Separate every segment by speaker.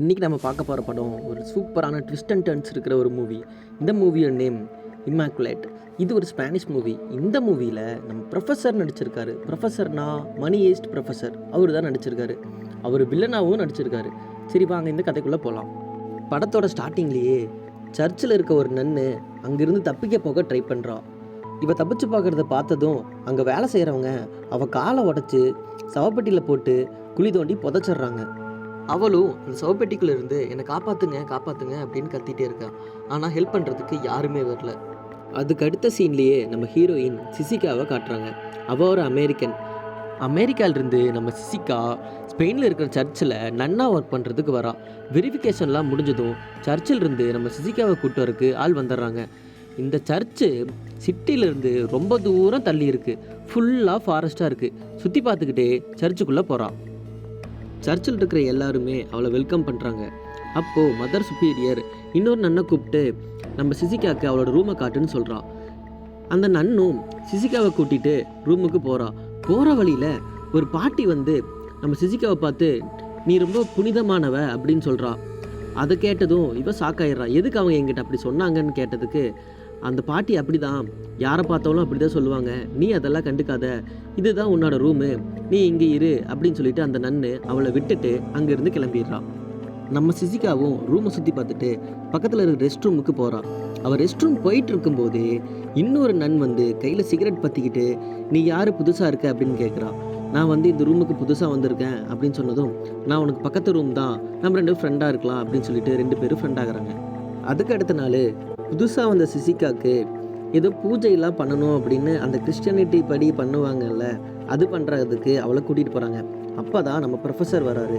Speaker 1: இன்றைக்கி நம்ம பார்க்க போகிற படம் ஒரு சூப்பரான ட்விஸ்ட் அண்ட் டர்ன்ஸ் இருக்கிற ஒரு மூவி இந்த மூவியோட நேம் இம்மாக்குலேட் இது ஒரு ஸ்பானிஷ் மூவி இந்த மூவியில் நம்ம ப்ரொஃபஸர் நடிச்சிருக்காரு. ப்ரொஃபஸர்னா மணி ஏஸ்ட் ப்ரொஃபஸர் அவர் தான் நடிச்சிருக்காரு. அவர் வில்லனாகவும் நடிச்சிருக்காரு. சரி வாங்க இந்த கதைக்குள்ளே போகலாம் படத்தோட ஸ்டார்டிங்லேயே சர்ச்சில் இருக்க ஒரு நன்னு அங்கேருந்து தப்பிக்க போக ட்ரை பண்ணுறான் இவள் தப்பிச்சு பார்க்குறத பார்த்ததும் அங்கே வேலை செய்கிறவங்க அவள் காலை உடச்சி சவப்பெட்டியில் போட்டு குழி தோண்டி புதைச்சிட்றாங்க. அவளும் அந்த சவப்பெட்டிக்குள்ள இருந்து என்னை காப்பாத்துங்க காப்பாத்துங்க அப்படின்னு கத்திட்டே இருக்கா. ஆனால் ஹெல்ப் பண்ணுறதுக்கு யாருமே வரல. அதுக்கு அடுத்த சீன்லேயே நம்ம ஹீரோயின் சிசிகாவை காட்டுறாங்க. அவள் ஒரு அமெரிக்கன். அமெரிக்காவிலிருந்து நம்ம சிசிகா ஸ்பெயினில் இருக்கிற சர்ச்சில் நன்னா ஒர்க் பண்ணுறதுக்கு வரா. வெரிஃபிகேஷன்லாம் முடிஞ்சதும் சர்ச்சில் இருந்து நம்ம சிசிகாவை கூட்டு வரக்கு ஆள் வந்துடுறாங்க. இந்த சர்ச்சு சிட்டியிலேருந்து ரொம்ப தூரம் தள்ளி இருக்குது ஃபுல்லாக ஃபாரஸ்ட்டாக இருக்குது சுற்றி பார்த்துக்கிட்டே சர்ச்சுக்குள்ளே போகிறான் சர்ச்சில் இருக்கிற எல்லாருமே அவளை வெல்கம் பண்ணுறாங்க அப்போது மதர் சுப்பீரியர் இன்னொரு நன்னை கூப்பிட்டு நம்ம சிசிகாவுக்கு அவளோட ரூமை காட்டுன்னு சொல்கிறான் அந்த நன்னும் சிசிகாவை கூட்டிகிட்டு ரூமுக்கு போகிறா போகிற வழியில் ஒரு பாட்டி வந்து நம்ம சிசிகாவை பார்த்து நீ ரொம்ப புனிதமானவ அப்படின்னு சொல்கிறா அதை கேட்டதும் இவ ஆயிடுறா. எதுக்கு அவங்க என்கிட்ட அப்படி சொன்னாங்கன்னு கேட்டதுக்கு அந்த பாட்டி அப்படிதான். யாரை பார்த்தாலும் அப்படி தான் சொல்லுவாங்க. நீ அதெல்லாம் கண்டுக்காத. இதுதான் உன்னோட ரூமு. நீ இங்கே இரு அப்படின்னு சொல்லிட்டு அந்த நன்னு அவளை விட்டுட்டு அங்கேருந்து கிளம்பிடுறான். நம்ம சிசிகாவும் ரூமை சுற்றி பார்த்துட்டு பக்கத்தில் இருக்கிற ரெஸ்ட் ரூமுக்கு போகிறான் அவள் ரெஸ்ட் ரூம் போயிட்டு இருக்கும்போது இன்னொரு நன் வந்து கையில் சிகரெட் பற்றிக்கிட்டு நீ யார் புதுசாக இருக்க? அப்படின்னு கேட்குறா நான் வந்து இந்த ரூமுக்கு புதுசாக வந்திருக்கேன் அப்படின்னு சொன்னதும் நான் உனக்கு பக்கத்து ரூம் தான். நம்ம ரெண்டு ஃப்ரெண்டாக இருக்கலாம் அப்படின்னு சொல்லிட்டு ரெண்டு பேரும் ஃப்ரெண்ட் ஆகிறாங்க. அதுக்கு அடுத்த நாள் புதுசாக வந்த சிசிகாக்கு ஏதோ பூஜையெல்லாம் பண்ணணும் அப்படின்னு அந்த கிறிஸ்டியானிட்டி படி பண்ணுவாங்கல்ல அது பண்ணுறதுக்கு அவளை கூட்டிகிட்டு போகிறாங்க அப்போ தான் நம்ம ப்ரொஃபஸர் வராரு.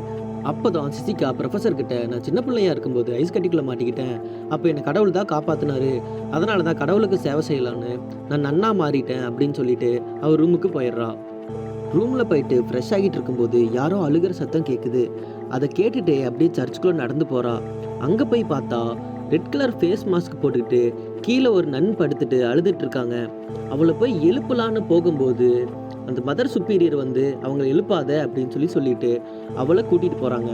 Speaker 1: அப்போ தான் சிசிகா ப்ரொஃபஸர்கிட்ட நான் சின்ன பிள்ளையா இருக்கும்போது ஐஸ் கட்டிக்குள்ளே மாட்டிக்கிட்டேன். அப்போ என்னை கடவுள் தான் காப்பாற்றினாரு அதனால தான் கடவுளுக்கு சேவை செய்யலான்னு நான் நன்னா மாறிட்டேன் அப்படின்னு சொல்லிட்டு அவர் ரூமுக்கு போயிடுறா. ரூமில் போயிட்டு ஃப்ரெஷ் ஆகிட்டு இருக்கும்போது யாரோ அழுகிற சத்தம் கேட்குது அதை கேட்டுட்டு அப்படியே சர்ச்சுக்குள்ளே நடந்து போகிறா அங்கே போய் பார்த்தா ரெட் கலர் ஃபேஸ் மாஸ்க் போட்டுக்கிட்டு கீழே ஒரு நன் படுத்துட்டு அழுதுட்டு இருக்காங்க அவளை போய் எழுப்பலான்னு போகும்போது அந்த மதர் சுப்பீரியர் வந்து அவங்கள எழுப்பாத அப்படின்னு சொல்லி சொல்லிட்டு அவளை கூட்டிகிட்டு போகிறாங்க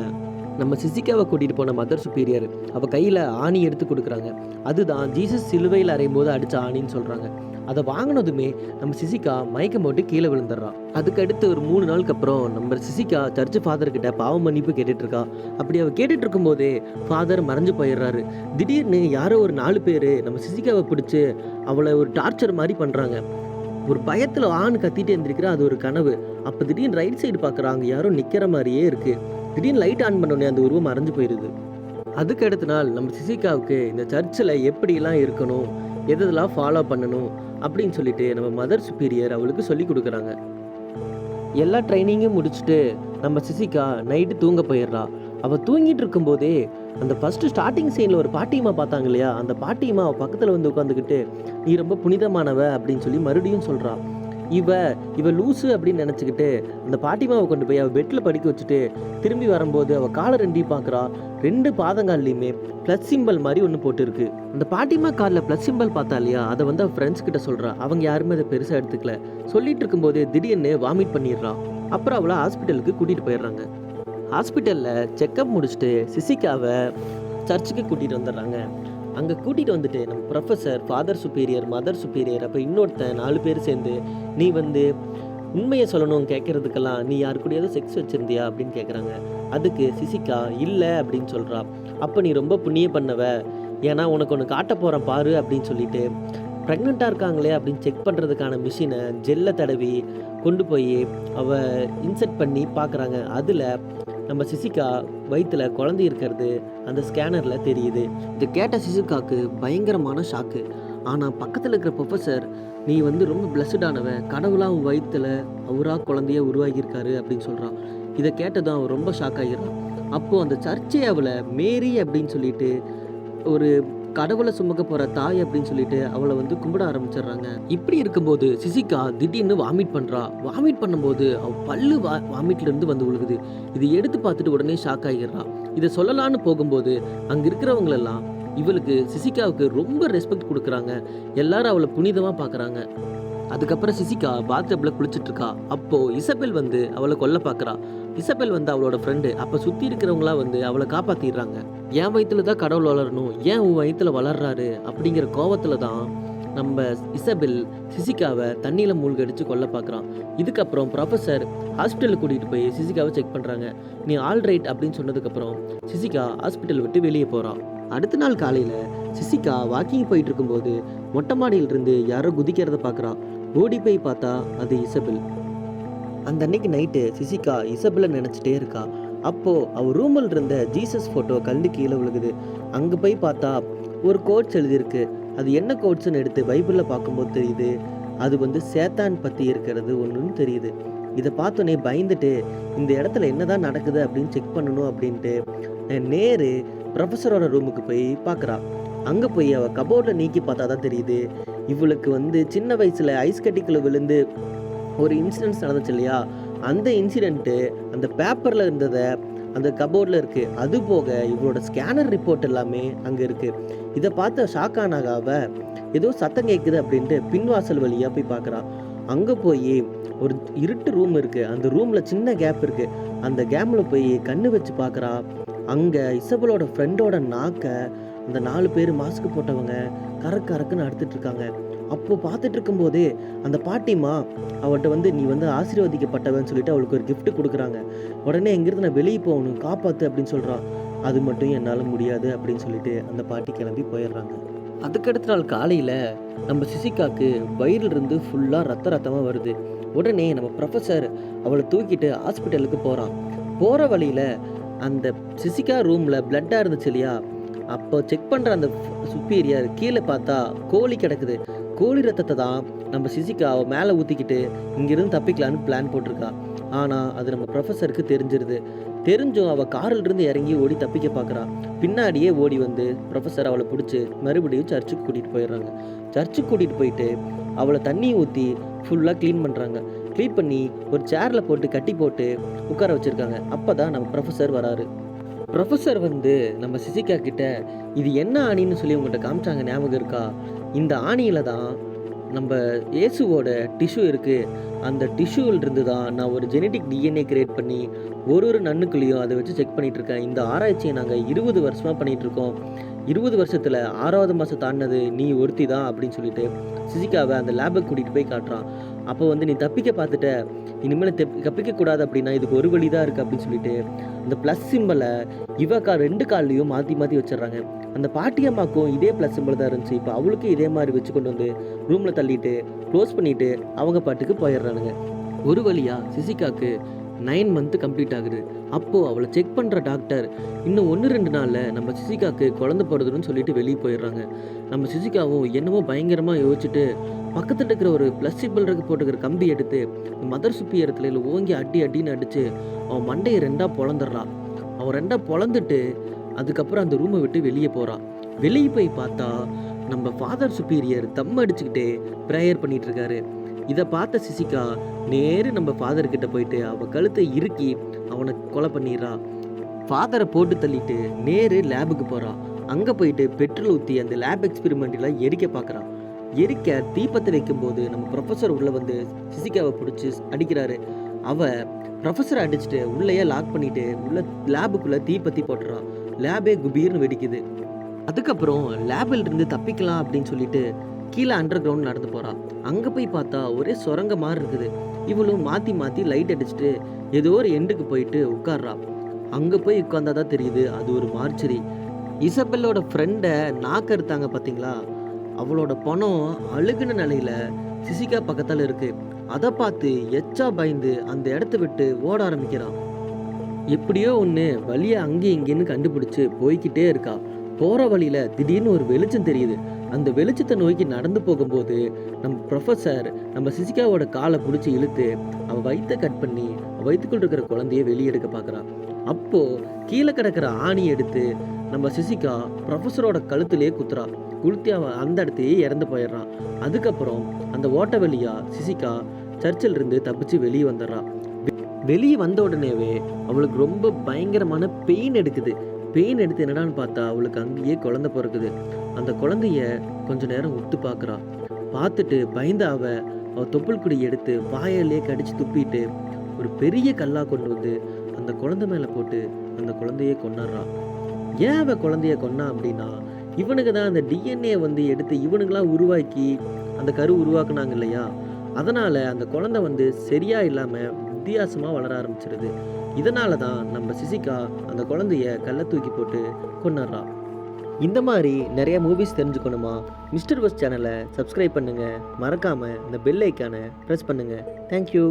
Speaker 1: நம்ம சிசிகாவை கூட்டிகிட்டு போன மதர் சுப்பீரியர் அவள் கையில் ஆணி எடுத்து கொடுக்குறாங்க. அதுதான் ஜீசஸ் சிலுவையில் அறையும் போது அடித்த ஆணின்னு சொல்கிறாங்க அதை வாங்கினதுமே நம்ம சிசிகா மயக்கம் போட்டு கீழே விழுந்துடுறான் அதுக்கடுத்து ஒரு மூணு நாளுக்கு அப்புறம் நம்ம சிசிகா சர்ச் ஃபாதர் கிட்ட பாவ மன்னிப்பு கேட்டுட்ருக்கா. அப்படி அவள் கேட்டுட்டு இருக்கும்போதே ஃபாதர் மறைஞ்சு போயிடுறாரு. திடீர்னு யாரோ ஒரு நாலு பேர் நம்ம சிசிகாவை பிடிச்சி அவளை ஒரு டார்ச்சர் மாதிரி பண்ணுறாங்க ஒரு பயத்தில் ஆண் கத்திட்டு எழுந்திருக்கிற அது ஒரு கனவு. அப்போ திடீர்னு ரைட் சைடு பார்க்குறாங்க யாரும் நிற்கிற மாதிரியே இருக்குது திடீர்னு லைட் ஆன் பண்ணோடனே அந்த உருவம் மறைஞ்சு போயிடுது அதுக்கு அடுத்த நாள் நம்ம சிசிகாவுக்கு இந்த சர்ச்சில் எப்படிலாம் இருக்கணும் எதெல்லாம் ஃபாலோ பண்ணணும் அப்படின்னு சொல்லிட்டு நம்ம மதர் சுப்பீரியர் அவளுக்கு சொல்லி கொடுக்குறாங்க. எல்லா ட்ரைனிங்கும் முடிச்சுட்டு நம்ம சிசிகா நைட்டு தூங்க போயிடுறா. அவள் தூங்கிட்டு இருக்கும்போதே அந்த ஃபஸ்ட்டு ஸ்டார்டிங் சீனில் ஒரு பாட்டியம்மா பார்த்தாங்க இல்லையா? அந்த பாட்டியம்மா அவள் பக்கத்தில் வந்து உட்காந்துக்கிட்டு நீ ரொம்ப புனிதமானவ அப்படின்னு சொல்லி மறுபடியும் சொல்கிறா இவ இவ லூசு அப்படின்னு நினச்சிக்கிட்டு அந்த பாட்டிமாவை கொண்டு போய் அவள் பெட்டில் படுக்க வச்சுட்டு திரும்பி வரும்போது அவள் காலை ரெண்டையும் பார்க்குறா. ரெண்டு பாதங்கால்லையுமே ப்ளஸ் சிம்பல் மாதிரி ஒன்று போட்டுருக்கு. அந்த பாட்டிமா காலில் ப்ளஸ் சிம்பல் பார்த்தா இல்லையா? அதை வந்து அவள் ஃப்ரெண்ட்ஸ் கிட்ட சொல்கிறா அவங்க யாருமே அதை பெருசாக எடுத்துக்கல. சொல்லிட்டு இருக்கும்போது திடீர்னு வாமிட் பண்ணிடுறான் அப்புறம் அவளை ஹாஸ்பிட்டலுக்கு கூட்டிகிட்டு போயிடுறாங்க. ஹாஸ்பிட்டலில் செக்கப் முடிச்சுட்டு சிசிக்காவை சர்ச்சுக்கு கூட்டிகிட்டு வந்துடுறாங்க. அங்கே கூட்டிகிட்டு வந்துட்டு நம்ம professor father superior mother superior அப்போ இன்னொருத்தன் நாலு பேர் சேர்ந்து நீ வந்து உண்மையை சொல்லணும் கேட்குறதுக்கெல்லாம் நீ யாரு கூடயாவது செக்ஸ் வச்சுருந்தியா? அப்படின்னு கேட்குறாங்க. அதுக்கு சிசிகா இல்லை அப்படின்னு சொல்கிறா அப்போ நீ ரொம்ப புண்ணிய பண்ணவ. ஏன்னா உனக்கு ஒன்று காட்ட போகிறேன் பாரு அப்படின்னு சொல்லிட்டு ப்ரெக்னெண்ட்டாக இருக்காங்களே அப்படின்னு செக் பண்ணுறதுக்கான மிஷினை ஜெல்லை தடவி கொண்டு போய் அவ இன்செர்ட் பண்ணி பார்க்குறாங்க அதில் நம்ம சிசிகா வயிற்றில் குழந்தை இருக்கிறது அந்த ஸ்கேனரில் தெரியுது. இது கேட்ட சிசுகாக்கு பயங்கரமான ஷாக்கு ஆனால் பக்கத்தில் இருக்கிற ப்ரொஃபஸர் நீ வந்து ரொம்ப பிளஸ்டானவன் கடவுளாக உன் வயிற்றுல அவராக குழந்தைய உருவாகியிருக்காரு அப்படின்னு சொல்கிறான் இதை கேட்டதும் அவன் ரொம்ப ஷாக் ஆகிடுறான் அப்போது அந்த சர்ச்சை அவளை மேரி அப்படின்னு சொல்லிட்டு ஒரு கடவுளை சுமக்க போகிற தாய் அப்படின்னு சொல்லிட்டு அவளை வந்து கும்பிட ஆரம்பிச்சிடுறாங்க. இப்படி இருக்கும்போது சிசிகா திடீர்னு வாமிட் பண்ணுறா வாமிட் பண்ணும்போது அவ பல்லு வா வாமிட்ல இருந்து வந்து விழுகுது. இது எடுத்து பார்த்துட்டு உடனே ஷாக் ஆகிடுறா இதை சொல்லலான்னு போகும்போது அங்கே இருக்கிறவங்களெல்லாம் இவளுக்கு சிசிகாவுக்கு ரொம்ப ரெஸ்பெக்ட் கொடுக்குறாங்க. எல்லாரும் அவளை புனிதமாக பார்க்குறாங்க அதுக்கப்புறம் சிசிகா பாத்டப்பில் குளிச்சுட்டு இருக்கா அப்போது இசபெல் வந்து அவளை கொல்ல பார்க்குறா இசபெல் வந்து அவளோட ஃப்ரெண்டு அப்போ சுற்றி இருக்கிறவங்களாம் வந்து அவளை காப்பாற்றிடுறாங்க என் வயிற்றுல தான் கடவுள் வளரணும். ஏன் உன் வயிற்றுல வளர்றாரு அப்படிங்கிற கோவத்தில் தான் நம்ம இசபெல் சிசிகாவை தண்ணியில் மூழ்கடிச்சு கொல்ல பார்க்குறான் இதுக்கப்புறம் ப்ரொஃபஸர் ஹாஸ்பிட்டலுக்கு கூட்டிகிட்டு போய் சிசிகாவை செக் பண்ணுறாங்க நீ ஆல்ரைட் அப்படின்னு சொன்னதுக்கப்புறம் சிசிகா ஹாஸ்பிட்டல் விட்டு வெளியே போகிறான் அடுத்த நாள் காலையில் சிசிகா வாக்கிங் போயிட்டு இருக்கும்போது மொட்டை மாடியிலிருந்து யாரோ குதிக்கிறத பார்க்குறா ஓடி போய் பார்த்தா அது இசபெல் அந்த அன்னைக்கு நைட்டு சிசிகா இசபெல்லை நினச்சிட்டே இருக்கா. அப்போது அவள் ரூமில் இருந்த ஜீசஸ் ஃபோட்டோ கல்லு கீழே விழுகுது. அங்கே போய் பார்த்தா ஒரு கோட்ஸ் எழுதியிருக்கு. அது என்ன கோட்ஸ்னு எடுத்து பைபிளில் பார்க்கும்போது தெரியுது. அது வந்து சேத்தான் பற்றி இருக்கிறது ஒன்றுன்னு தெரியுது. இதை பார்த்தோன்னே பயந்துட்டு இந்த இடத்துல என்னதான் நடக்குது அப்படின்னு செக் பண்ணணும் அப்படின்ட்டு நேரு ப்ரொஃபஸரோட ரூமுக்கு போய் பார்க்குறா. அங்கே போய் அவள் கபோர்டில் நீக்கி பார்த்தா தான் தெரியுது. இவளுக்கு வந்து சின்ன வயசில் ஐஸ் கட்டிக்குள்ள விழுந்து ஒரு இன்சிடென்ட்ஸ் நடந்துச்சு இல்லையா? அந்த இன்சிடெண்ட்டு அந்த பேப்பரில் இருந்ததை அந்த கபோர்டில் இருக்குது அது போக இவளோட ஸ்கேனர் ரிப்போர்ட் எல்லாமே அங்கே இருக்குது இதை பார்த்த ஷாக்கானாகாவ ஏதோ சத்தம் கேட்குது அப்படின்ட்டு பின்வாசல் வழியாக போய் பார்க்குறா அங்கே போய் ஒரு இருட்டு ரூம் இருக்குது அந்த ரூமில் சின்ன கேப் இருக்குது அந்த கேமில் போய் கண்ணு வச்சு பார்க்குறா அங்கே இசபலோட ஃப்ரெண்டோட நாக்கை அந்த நாலு பேர் மாஸ்க் போட்டவங்க கரக்கு கரக்குன்னு அறுத்துட்டு இருக்காங்க அப்போ பார்த்துட்டு இருக்கும்போதே அந்த பாட்டிமா அவட்ட வந்து நீ வந்து ஆசீர்வதிக்கப்பட்டவன்னு சொல்லிட்டு அவளுக்கு ஒரு கிஃப்ட் கொடுக்குறாங்க. உடனே எங்கேருந்து நான் வெளியே போகணும் காப்பாற்று அப்படின்னு சொல்கிறான் அது மட்டும் என்னால் முடியாது அப்படின்னு சொல்லிட்டு அந்த பாட்டி கிளம்பி போயிடுறாங்க. அதுக்கடுத்த நாள் காலையில் நம்ம சிசிகாக்கு வயிறிலிருந்து ஃபுல்லாக ரத்த ரத்தமாக வருது. உடனே நம்ம ப்ரொஃபஸர் அவளை தூக்கிட்டு ஹாஸ்பிட்டலுக்கு போகிறான் போகிற வழியில் அந்த சிசிகா ரூமில் பிளட்டாக இருந்துச்சு இல்லையா? அப்போ செக் பண்ணுற அந்த சுப்பீரியர் கீழே பார்த்தா கோழி கிடக்குது. கோழி ரத்தத்தை தான் நம்ம சிசிகா அவள் மேலே ஊற்றிக்கிட்டு இங்கேருந்து தப்பிக்கலான்னு பிளான் போட்டிருக்கா. ஆனால் அது நம்ம ப்ரொஃபஸருக்கு தெரிஞ்சிருது. தெரிஞ்சும் அவள் காரில் இருந்து இறங்கி ஓடி தப்பிக்க பார்க்குறா பின்னாடியே ஓடி வந்து ப்ரொஃபஸர் அவளை பிடிச்சி மறுபடியும் சர்ச்சுக்கு கூட்டிகிட்டு போயிடுறாங்க. சர்ச்சுக்கு கூட்டிகிட்டு போயிட்டு அவளை தண்ணி ஊற்றி ஃபுல்லாக க்ளீன் பண்ணுறாங்க க்ளீன் பண்ணி ஒரு சேரில் போட்டு கட்டி போட்டு உட்கார வச்சுருக்காங்க. அப்போ தான் நம்ம ப்ரொஃபஸர் வராரு. ப்ரொஃபஸர் வந்து நம்ம சிசிகா கிட்ட இது என்ன ஆணின்னு சொல்லி உங்கள்கிட்ட காமிச்சாங்க ஞாபகம் இருக்கா? இந்த ஆணியில் தான் நம்ம இயேசுவோட டிஷ்யூ இருக்குது அந்த டிஷ்யூவில் இருந்து தான் நான் ஒரு ஜெனட்டிக் டிஎன்ஏ கிரியேட் பண்ணி ஒரு ஒரு நன்னுக்குள்ளேயும் அதை வச்சு செக் பண்ணிகிட்ருக்கேன் இருக்கேன் இந்த ஆராய்ச்சியை நாங்கள் இருபது வருஷமாக பண்ணிகிட்ருக்கோம் இருபது வருஷத்தில் ஆறாவது மாதம் தாண்டினது நீ ஒருத்தி தான் அப்படின்னு சொல்லிட்டு சிசிகாவை அந்த லேபுக்கு கூட்டிகிட்டு போய் காட்டுறான். அப்போ வந்து நீ தப்பிக்க பார்த்துட்ட. இனிமேல் தெப் தப்பிக்கக்கூடாது அப்படின்னா இதுக்கு ஒரு வழி தான் இருக்குது அப்படின்னு சொல்லிட்டு அந்த ப்ளஸ் சிம்பிளை இவ கா ரெண்டு கால்லையும் மாற்றி மாற்றி வச்சிடுறாங்க. அந்த பாட்டியம்மாக்கும் இதே ப்ளஸ் சிம்பிள் தான் இருந்துச்சு. இப்போ அவளுக்கும் இதே மாதிரி வச்சு கொண்டு வந்து ரூமில் தள்ளிட்டு க்ளோஸ் பண்ணிவிட்டு அவங்க பாட்டுக்கு பண்ணுறானுங்க ஒரு வழியா சிசிகாக்கு நைன் மந்த் கம்ப்ளீட் ஆகுது. அப்போது அவளை செக் பண்ணுற டாக்டர் இன்னும் ஒன்று ரெண்டு நாளில் நம்ம சிசிகாக்கு குழந்த பிறகுதுன்னு சொல்லிட்டு வெளியே போயிடுறாங்க. நம்ம சிசிகாவும் என்னமோ பயங்கரமாக யோசிச்சுட்டு பக்கத்தில் இருக்கிற ஒரு ப்ளஸ் சிம்பிள் போட்டுக்கிற கம்பி எடுத்து மதர் சுப்பியரத்தில் ஓங்கி அடி அடின்னு அடித்து அவன் மண்டையை ரெண்டாக பொழந்துடுறான் அவன் ரெண்டாக பொழந்துட்டு அதுக்கப்புறம் அந்த ரூமை விட்டு வெளியே போகிறான் வெளியே போய் பார்த்தா நம்ம ஃபாதர் சுப்பீரியர் தம் அடிச்சுக்கிட்டே ப்ரேயர் பண்ணிட்டு இருக்காரு. இதை பார்த்த சிசிகா நேரு நம்ம ஃபாதர் கிட்ட போயிட்டு அவன் கழுத்தை இறுக்கி அவனை கொலை பண்ணிடுறா. ஃபாதரை போட்டு தள்ளிட்டு நேரு லேபுக்கு போகிறான் அங்கே போயிட்டு பெட்ரோல் ஊற்றி அந்த லேப் எக்ஸ்பெரிமெண்ட்டில் எரிக்க பார்க்குறான் எரிக்க தீபத்தை வைக்கும்போது நம்ம ப்ரொஃபஸர் உள்ளே வந்து சிசிகாவை பிடிச்சி அடிக்கிறாரு. அவள் ப்ரொஃபஸரை அடிச்சுட்டு உள்ளேயே லாக் பண்ணிவிட்டு உள்ள லேபுக்குள்ளே தீப்பத்தி போட்டுறான் லேபே குபீர்னு வெடிக்குது. அதுக்கப்புறம் லேபில் இருந்து தப்பிக்கலாம் அப்படின்னு சொல்லிட்டு கீழே அண்டர் கிரவுண்ட் நடந்து போகிறாள் அங்கே போய் பார்த்தா ஒரே சுரங்க மாதிரி இருக்குது. இவளும் மாற்றி மாற்றி லைட் அடிச்சுட்டு ஏதோ ஒரு எண்டுக்கு போயிட்டு உட்கார்றா. அங்கே போய் உட்காந்தா தான் தெரியுது அது ஒரு மார்ச்சரி. இசபெல்லோட ஃப்ரெண்டை நாக்க எடுத்தாங்க பார்த்தீங்களா அவளோட பணம் அழுகுன நிலையில் சிசிகா பக்கத்தில் இருக்குது அதை பார்த்து எச்சா பயந்து அந்த இடத்த விட்டு ஓட ஆரம்பிக்கிறான். எப்படியோ ஒன்று வழியை அங்கேயும் இங்கேன்னு கண்டுபிடிச்சி போய்க்கிட்டே இருக்கா. போகிற வழியில் திடீர்னு ஒரு வெளிச்சம் தெரியுது. அந்த வெளிச்சத்தை நோக்கி நடந்து போகும்போது நம்ம ப்ரொஃபஸர் நம்ம சிசிகாவோட காலை பிடிச்சி இழுத்து அவள் வயிற்றை கட் பண்ணி வயிற்றுக்குள் இருக்கிற குழந்தைய வெளியே எடுக்க பார்க்குறான். அப்போது கீழே கிடக்கிற ஆணி எடுத்து நம்ம சிசிகா ப்ரொஃபஸரோட கழுத்துலேயே குத்துறா. குளுத்தி அவன் அந்த இடத்தையே இறந்து போயிடுறான். அதுக்கப்புறம் அந்த ஓட்ட வழியா சிசிகா சர்ச்சில் இருந்து தப்பிச்சு வெளியே வந்துடுறா. வெளியே வந்த உடனேவே அவளுக்கு ரொம்ப பயங்கரமான பெயின் எடுக்குது. பெயின் எடுத்து என்னடான்னு பார்த்தா அவளுக்கு அங்கேயே குழந்தை பிறக்குது. அந்த குழந்தைய கொஞ்ச நேரம் உத்து பார்க்குறா. பார்த்துட்டு பயந்த அவ அவள் தொப்புள் குடி எடுத்து வாயிலே கடிச்சு துப்பிட்டு ஒரு பெரிய கல்லா கொண்டு வந்து அந்த குழந்தை மேலே போட்டு அந்த குழந்தைய கொண்டாடுறான் ஏன் அவள் குழந்தைய கொன்னா அப்படின்னா இவனுக்கு தான் அந்த டிஎன்ஏ வந்து எடுத்து இவனுங்களாம் உருவாக்கி அந்த கரு உருவாக்குனாங்க இல்லையா? அதனால் அந்த குழந்தை வந்து சரியாக இல்லாமல் வித்தியாசமாக வளர ஆரம்பிச்சிருது. இதனால தான் நம்ம சிசிகா அந்த குழந்தைய கல்லை தூக்கி போட்டு கொண்டாடுறா இந்த மாதிரி நிறைய மூவிஸ் தெரிஞ்சுக்கணுமா? மிஸ்டர் வஸ் சேனலை சப்ஸ்கிரைப் பண்ணுங்கள் மறக்காமல் இந்த பெல் ஐக்கானை ப்ரெஸ் பண்ணுங்கள் தேங்க்யூ